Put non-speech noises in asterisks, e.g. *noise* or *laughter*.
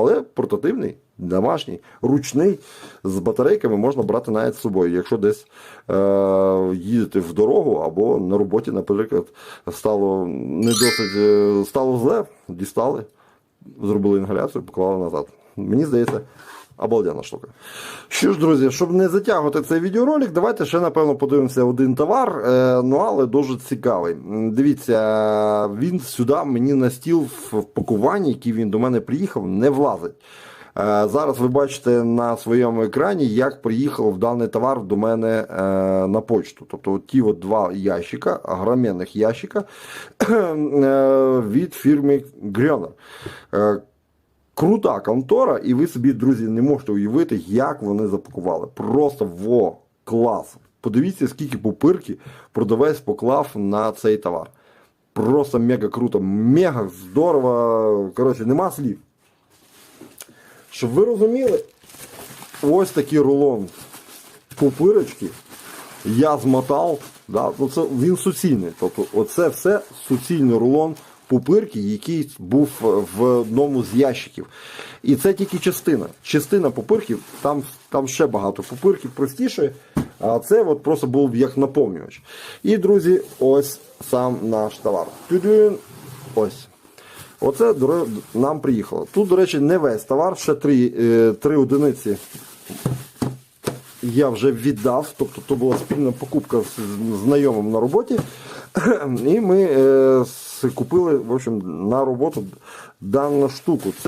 Але портативний, домашній, ручний, з батарейками можна брати навіть з собою. Якщо десь е, їдете в дорогу або на роботі, наприклад, стало не досить е, стало зле, дістали, зробили інгаляцію, поклали назад. Мені здається, обалденна штука. Що ж, друзі, щоб не затягувати цей відеоролик, давайте ще, напевно, подивимося один товар, е, ну але дуже цікавий. Дивіться, він сюди мені на стіл в пакуванні, який він до мене приїхав, не влазить. Е, Зараз ви бачите на своєму екрані, як приїхав даний товар до мене е, на почту. Тобто от ті от два ящика, огроменних ящика *clears throat* е, від фірми Gröner. Крута контора, і ви собі, друзі, не можете уявити, як вони запакували. Просто во, клас. Подивіться, скільки пупирки продавець поклав на цей товар. Просто мега круто, мега здорово. Коротше, нема слів. Щоб ви розуміли, ось такий рулон пупирочки я змотав. Да, ну це, він суцільний. Тобто, оце все суцільний рулон пупирки, який був в одному з ящиків. І це тільки частина. Частина пупирків, там, там ще багато пупирків простіше, а це от просто був як наповнювач. І, друзі, ось сам наш товар. Тюдюн. Ось. Оце нам приїхало. Тут, до речі, не весь товар, ще три, е, три одиниці я вже віддав. Тобто то була спільна покупка з знайомим на роботі. І ми е, купили в общем, на роботу дану штуку.